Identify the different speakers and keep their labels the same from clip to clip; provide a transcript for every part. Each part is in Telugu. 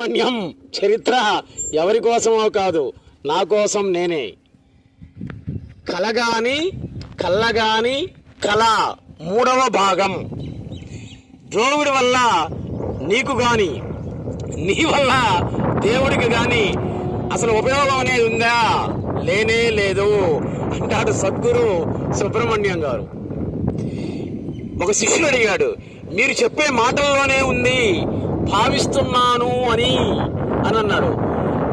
Speaker 1: సుబ్రహ్మణ్యం చరిత్ర ఎవరి కోసమో కాదు నా కోసం నేనే. కలగాని కళ్ళగాని కళ మూడవ భాగం. దేవుడి వల్ల నీకు గాని నీ వల్ల దేవుడికి గాని అసలు ఉపయోగం అనేది ఉందా? లేనే లేదు అంటాడు సద్గురు సుబ్రహ్మణ్యం గారు. ఒక శిష్యుడు అడిగాడు మీరు చెప్పే మాటల్లోనే ఉంది. భావిస్తున్నాను అని అని అన్నాడు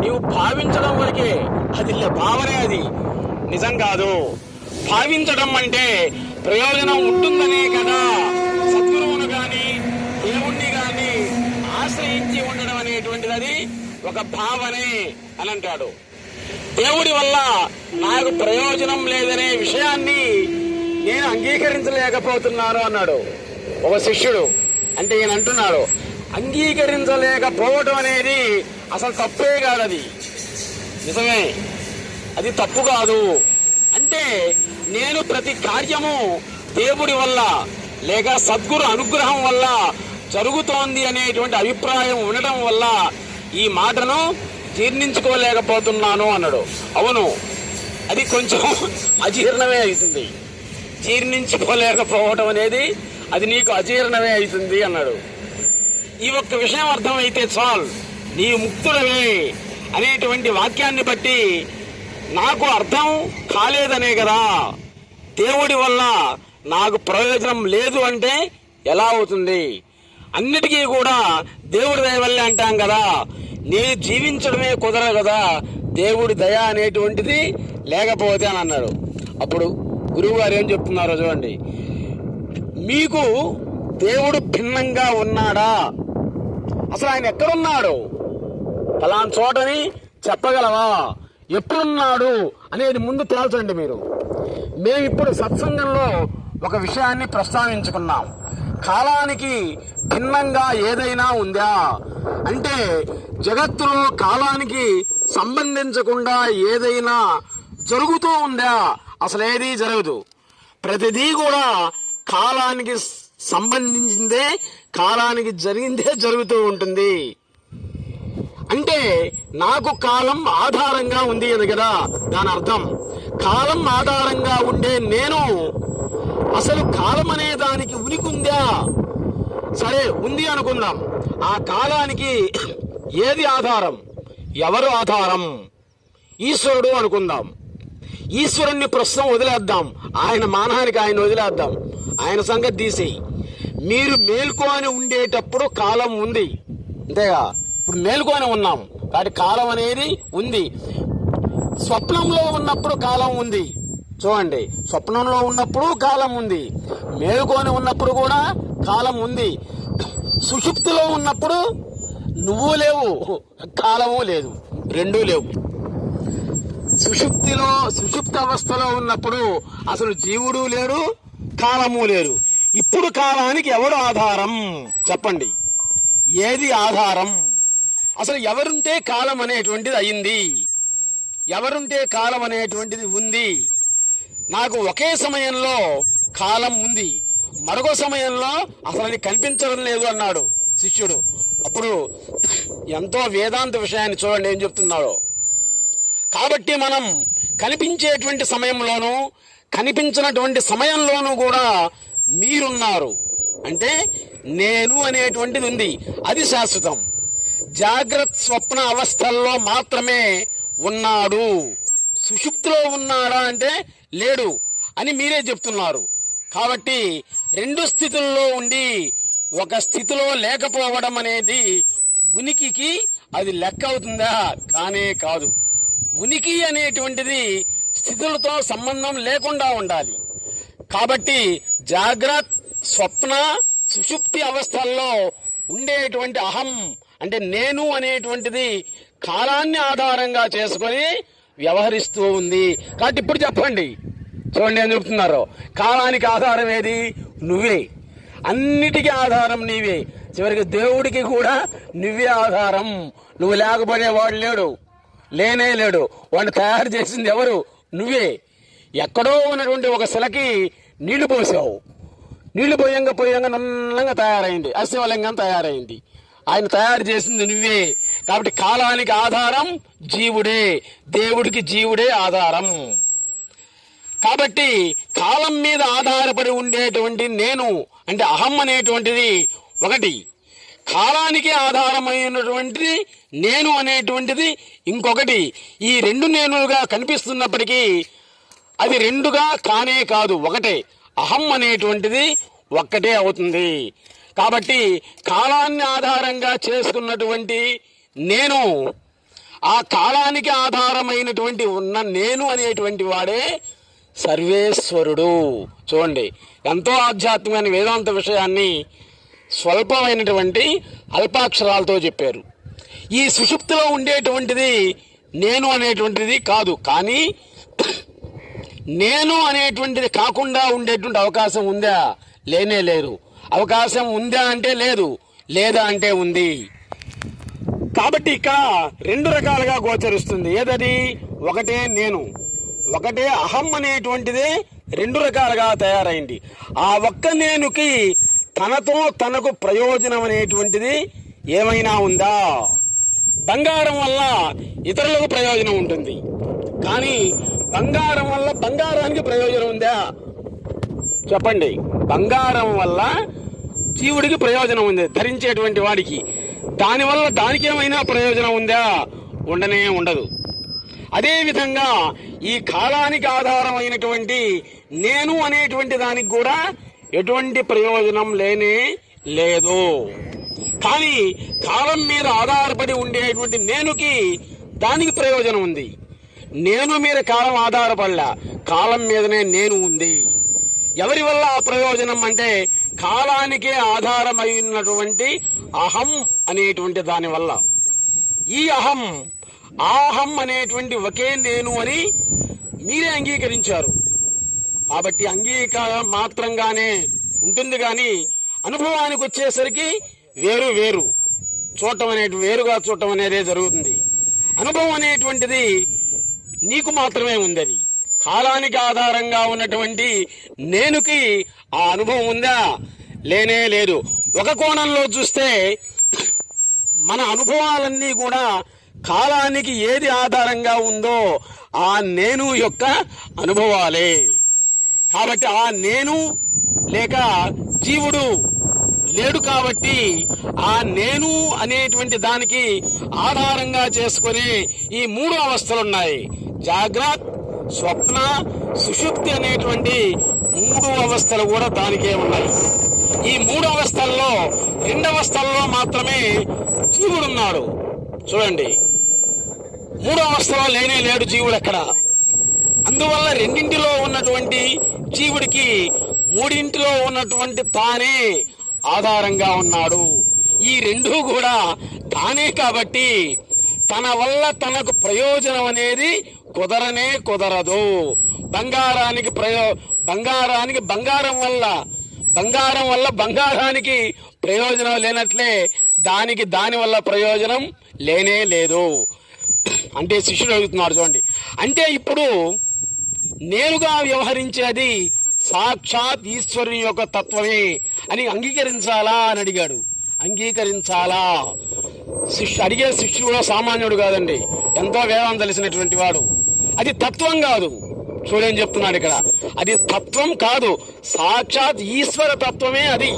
Speaker 1: నీవు భావించడం వరకే అది భావనే అది. నిజం కాదు. భావించడం అంటే ప్రయోజనం ఉంటుందనే కదా. సద్గురువును గాని దేవుణ్ణి గాని ఆశ్రయించి ఉండడం అనేటువంటిది అది ఒక భావనే అని అంటాడు దేవుడి వల్ల నాకు ప్రయోజనం లేదనే విషయాన్ని నేను అంగీకరించలేకపోతున్నాను అన్నాడు. ఒక శిష్యుడు అంటే ఈయన అంటున్నాడు అంగీకరించలేకపోవడం అనేది అసలు తప్పే కాదు అది. నిజమే. అది తప్పు కాదు. అంటే నేను ప్రతి కార్యము దేవుడి వల్ల లేక సద్గురు అనుగ్రహం వల్ల జరుగుతోంది అనేటువంటి అభిప్రాయం ఉండటం వల్ల ఈ మాటను జీర్ణించుకోలేకపోతున్నాను అన్నాడు. అవును. అది కొంచెం అజీర్ణమే అవుతుంది. జీర్ణించుకోలేకపోవటం అనేది అది నీకు అజీర్ణమే అవుతుంది అన్నాడు. ఈ ఒక్క విషయం అర్థమైతే చాలు. నీ ముక్తులవే అనేటువంటి వాక్యాన్ని బట్టి నాకు అర్థం కాలేదనే కదా. దేవుడి వల్ల నాకు ప్రయోజనం లేదు అంటే ఎలా అవుతుంది? అన్నిటికీ కూడా దేవుడి దయ వల్లే అంటాం కదా. నేను జీవించడమే కుదరదు కదా. దేవుడి దయ అనేటువంటిది లేకపోతే అని అన్నారు. అప్పుడు గురువు గారు ఏం చెప్తున్నారో చూడండి. మీకు దేవుడు భిన్నంగా ఉన్నాడా? అసలు ఆయన ఎక్కడున్నాడు? ఫలానా చోటని చెప్పగలవా? ఎప్పుడున్నాడు అనేది ముందు తేల్చండి మీరు. మేము ఇప్పుడు సత్సంగంలో ఒక విషయాన్ని ప్రస్తావించుకున్నాం. కాలానికి భిన్నంగా ఏదైనా ఉందా? అంటే జగత్తులో కాలానికి సంబంధించకుండా ఏదైనా జరుగుతూ ఉందా? అసలేదీ జరగదు. ప్రతిదీ కూడా కాలానికి సంబంధించిందే కాలానికి జరిగిందే జరుగుతూ ఉంటుంది. అంటే నాకు కాలం ఆధారంగా ఉంది అని కదా దాని అర్థం. కాలం ఆధారంగా ఉండే నేను అసలు కాలం అనే దానికి ఉనికి ఉందా సరే ఉంది అనుకుందాం. ఆ కాలానికి ఏది ఆధారం? ఎవరు ఆధారం? ఈశ్వరుడు అనుకుందాం. ఈశ్వరుణ్ణి ప్రస్తుతం వదిలేద్దాం. ఆయన మానానికి ఆయన వదిలేద్దాం. ఆయన సంగతి తీసేయి. మీరు మేల్కొని ఉండేటప్పుడు కాలం ఉంది. అంతేగా? ఇప్పుడు మేల్కొని ఉన్నాం. కాబట్టి కాలం అనేది ఉంది. స్వప్నంలో ఉన్నప్పుడు కాలం ఉంది. చూడండి. స్వప్నంలో ఉన్నప్పుడు కాలం ఉంది. మేలుకొని ఉన్నప్పుడు కూడా కాలం ఉంది. సుషుప్తిలో ఉన్నప్పుడు నువ్వు లేవు. కాలము లేదు. రెండూ లేవు. సుషుప్తిలో సుషుప్త అవస్థలో ఉన్నప్పుడు అసలు జీవుడు లేడు కాలము లేరు ఇప్పుడు కాలానికి ఎవరు ఆధారం? చెప్పండి. ఏది ఆధారం? అసలు ఎవరుంటే కాలం అనేటువంటిది అయింది? ఎవరుంటే కాలం అనేటువంటిది ఉంది? నాకు ఒకే సమయంలో కాలం ఉంది. మరొక సమయంలో అసలు అది కనిపించడం లేదు అన్నాడు శిష్యుడు. అప్పుడు ఎంతో వేదాంత విషయాన్ని చూడండి ఏం చెప్తున్నాడో. కాబట్టి మనం కనిపించేటువంటి సమయంలోనూ కనిపించినటువంటి సమయంలోనూ కూడా మీరున్నారు. అంటే నేను అనేటువంటిది ఉంది. అది శాశ్వతం. జాగ్రత్త స్వప్న అవస్థల్లో మాత్రమే ఉన్నాడు. సుషుప్తిలో ఉన్నాడా అంటే లేడు అని మీరే చెప్తున్నారు. కాబట్టి రెండు స్థితుల్లో ఉండి ఒక స్థితిలో లేకపోవడం అనేది ఉనికికి అది లెక్క అవుతుందా? కానే కాదు. ఉనికి అనేటువంటిది స్థితులతో సంబంధం లేకుండా ఉండాలి. కాబట్టి జాగ్రత్త స్వప్న సుషుప్తి అవస్థల్లో ఉండేటువంటి అహం అంటే నేను అనేటువంటిది కాలాన్ని ఆధారంగా చేసుకొని వ్యవహరిస్తూ ఉంది. కాబట్టి ఇప్పుడు చెప్పండి. చూడండి ఏం చెప్తున్నారు. కాలానికి ఆధారం ఏది? నువ్వే. అన్నిటికీ ఆధారం నీవే. చివరికి దేవుడికి కూడా నువ్వే ఆధారం. నువ్వు లేకపోతే వాడు లేడు. లేనే లేడు. వాడిని తయారు చేసింది ఎవరు? నువ్వే. ఎక్కడో ఉన్నటువంటి ఒక శిలకి నీళ్ళు పోసావు. నీళ్ళు పోయంగా పోయంగా నల్లంగా తయారైంది. అశివలింగం తయారైంది. ఆయన తయారు చేసింది నువ్వే. కాబట్టి కాలానికి ఆధారం జీవుడే. దేవుడికి జీవుడే ఆధారం. కాబట్టి కాలం మీద ఆధారపడి ఉండేటువంటి నేను అంటే అహం అనేటువంటిది ఒకటి. కాలానికి ఆధారమైనటువంటిది నేను అనేటువంటిది ఇంకొకటి. ఈ రెండు నేనులుగా కనిపిస్తున్నప్పటికీ అది రెండుగా కానే కాదు ఒకటే. అహం అనేటువంటిది ఒక్కటే అవుతుంది. కాబట్టి కాలాన్ని ఆధారంగా చేసుకున్నటువంటి నేను ఆ కాలానికి ఆధారమైనటువంటి ఉన్న నేను అనేటువంటి వాడే సర్వేశ్వరుడు. చూడండి ఎంతో ఆధ్యాత్మికమైన వేదాంత విషయాన్ని స్వల్పమైనటువంటి అల్పాక్షరాలతో చెప్పారు. ఈ సుషుప్తిలో ఉండేటువంటిది నేను అనేటువంటిది కాదు కానీ నేను అనేటువంటిది కాకుండా ఉండేటువంటి అవకాశం ఉందా? లేనే లేరు. అవకాశం ఉందా అంటే లేదు లేదా అంటే ఉంది. కాబట్టి ఇక్కడ రెండు రకాలుగా గోచరిస్తుంది. ఏదది? ఒకటే నేను. ఒకటే అహం అనేటువంటిదే రెండు రకాలుగా తయారైంది. ఆ ఒక్క నేనుకి తనతో తనకు ప్రయోజనం అనేటువంటిది ఏమైనా ఉందా? బంగారం వల్ల ఇతరులకు ప్రయోజనం ఉంటుంది. కానీ బంగారం వల్ల బంగారానికి ప్రయోజనం ఉందా? చెప్పండి. బంగారం వల్ల జీవుడికి ప్రయోజనం ఉంది. ధరించేటువంటి వాడికి. దానివల్ల దానికి ఏమైనా ప్రయోజనం ఉందా? ఉండనే ఉండదు. అదేవిధంగా ఈ కాలానికి ఆధారమైనటువంటి నేను అనేటువంటి దానికి కూడా ఎటువంటి ప్రయోజనం లేనే లేదు. కానీ కాలం మీద ఆధారపడి ఉండేటువంటి నేనుకి దానికి ప్రయోజనం ఉంది. నేను మీద కాలం ఆధారపడలా. కాలం మీదనే నేను ఉంది. ఎవరి వల్ల ఆ ప్రయోజనం అంటే కాలానికే ఆధారమై ఉన్నటువంటి అహం అనేటువంటి దాని వల్ల. ఈ అహం ఆహం అనేటువంటి ఒకే నేను అని మీరే అంగీకరించారు. కాబట్టి అంగీకారం మాత్రంగానే ఉంటుంది కానీ అనుభవానికి వచ్చేసరికి వేరు వేరు. చూడటం అనేటి వేరుగా చూడటం అనేదే జరుగుతుంది. అనుభవం అనేటువంటిది నీకు మాత్రమే ఉంది అది కాలానికి ఆధారంగా ఉన్నటువంటి నేనుకి ఆ అనుభవం ఉందా? లేనే లేదు. ఒక కోణంలో చూస్తే మన అనుభవాలన్నీ కూడా కాలానికి ఏది ఆధారంగా ఉందో ఆ నేను యొక్క అనుభవాలే. కాబట్టి ఆ నేను లేక జీవుడు లేడు కాబట్టి ఆ నేను అనేటువంటి దానికి ఆధారంగా చేసుకొని ఈ మూడు అవస్థలు ఉన్నాయి జాగ్రత్త స్వప్న సుషుప్తి అనేటువంటి మూడు అవస్థలు కూడా దానికే ఉన్నాయి. ఈ మూడు అవస్థల్లో రెండవస్థల్లో మాత్రమే మాత్రమే జీవుడున్నాడు చూడండి. మూడో అవస్థలో లేనే లేడు జీవుడు ఎక్కడ? అందువల్ల రెండింటిలో ఉన్నటువంటి జీవుడికి మూడింటిలో ఉన్నటువంటి తానే ఆధారంగా ఉన్నాడు. ఈ రెండు కూడా తానే కాబట్టి తన వల్ల తనకు ప్రయోజనం అనేది కుదరనే కుదరదు. బంగారానికి ప్రయో బంగారానికి బంగారం వల్ల బంగారం వల్ల బంగారానికి ప్రయోజనం లేనట్లే దానికి దాని వల్ల ప్రయోజనం లేనే లేదు. అంటే శిష్యుడు అడుగుతున్నాడు చూడండి. అంటే ఇప్పుడు నేరుగా వ్యవహరించేది సాక్షాత్ ఈశ్వరుని యొక్క తత్వమే అని అంగీకరించాలా అని అడిగాడు. అంగీకరించాలా? శిష్యు అడిగే శిష్యుడు కూడా సామాన్యుడు కాదండి. ఎంతో వేదం తెలిసినటువంటి వాడు. అది తత్వం కాదు. చూడని చెప్తున్నాడు ఇక్కడ. అది తత్వం కాదు. సాక్షాత్ ఈశ్వర తత్వమే అది.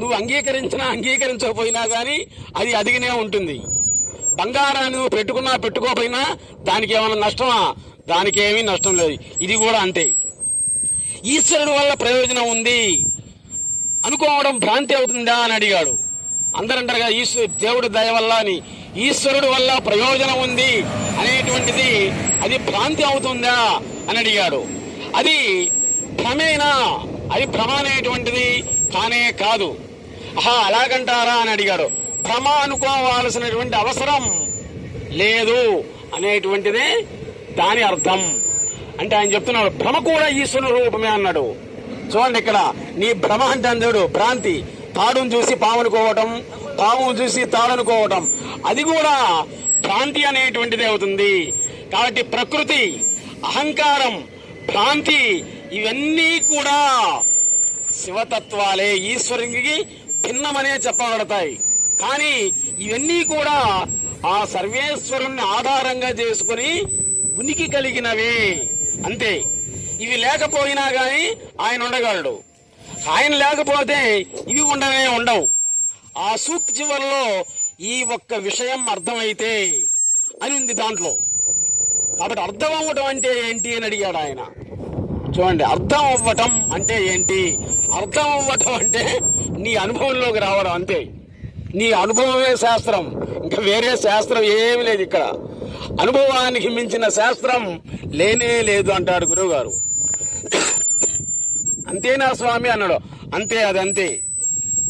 Speaker 1: నువ్వు అంగీకరించినా అంగీకరించకపోయినా కానీ అది అదిగినే ఉంటుంది. బంగారాన్ని నువ్వు పెట్టుకున్నా పెట్టుకోకపోయినా దానికి ఏమైనా నష్టమా? దానికి ఏమీ నష్టం లేదు. ఇది కూడా అంతే. ఈశ్వరుడు వల్ల ప్రయోజనం ఉంది. అనుకోవడం భ్రాంతి అవుతుందా అని అడిగాడు. అందరంటారు కదా ఈశ్వరు దేవుడి దయ వల్ల అని. ఈశ్వరుడు వల్ల ప్రయోజనం ఉంది అనేటువంటిది అది భ్రాంతి అవుతుందా అని అడిగాడు. అది భ్రమేనా? అది భ్రమ అనేటువంటిది కానే కాదు. ఆహా అలాగంటారా అని అడిగాడు. భ్రమ అనుకోవాల్సినటువంటి అవసరం లేదు అనేటువంటిదే దాని అర్థం. అంటే ఆయన చెప్తున్నాడు భ్రమ కూడా ఈశ్వరుని రూపమే అన్నాడు. చూడండి ఇక్కడ నీ భ్రమ అంటే అందడు భ్రాంతి. తాడును చూసి పామునుకోవటం పాము చూసి తాడనుకోవటం. అది కూడా భ్రాంతి అనేటువంటిది అవుతుంది. కాబట్టి ప్రకృతి అహంకారం భ్రాంతి ఇవన్నీ కూడా శివతత్వాలే ఈశ్వరునికి భిన్నమనే చెప్పబడతాయి. కానీ ఇవన్నీ కూడా ఆ సర్వేశ్వరుణ్ణి ఆధారంగా చేసుకుని ఉనికి కలిగినవే. అంతే. ఇవి లేకపోయినా కానీ ఆయన ఉండగలడు. ఆయన లేకపోతే ఇవి ఉండనే ఉండవు. ఆ సూక్తి చివరిలో ఈ ఒక్క విషయం అర్థమైతే అని ఉంది దాంట్లో. కాబట్టి అర్థం అవ్వటం అంటే ఏంటి అని అడిగాడు ఆయన. చూడండి అర్థం అవ్వటం అంటే ఏంటి? అర్థం అవ్వటం అంటే నీ అనుభవంలోకి రావడం అంతే. నీ అనుభవమే శాస్త్రం. ఇంకా వేరే శాస్త్రం ఏమీ లేదు ఇక్కడ. అనుభవానికి మించిన శాస్త్రం లేనే లేదు అంటాడు గురువుగారు. అంతేనా స్వామి అన్నాడు. అంతే అది అంతే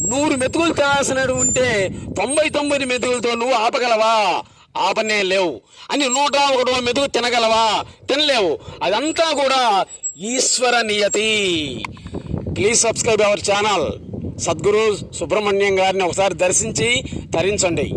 Speaker 1: నూరు మెతుకులు కావాల్సినవి ఉంటే తొంభై తొమ్మిది మెతుకులతో నువ్వు ఆపగలవా? ఆపనే లేవు. అని నూట ఒకటో మెతుకు తినగలవా? తినలేవు. అదంతా కూడా ఈశ్వర నియతి. Please subscribe our channel Sadguru Subrahmanyam గారిని ఒకసారి దర్శించి తరించండి.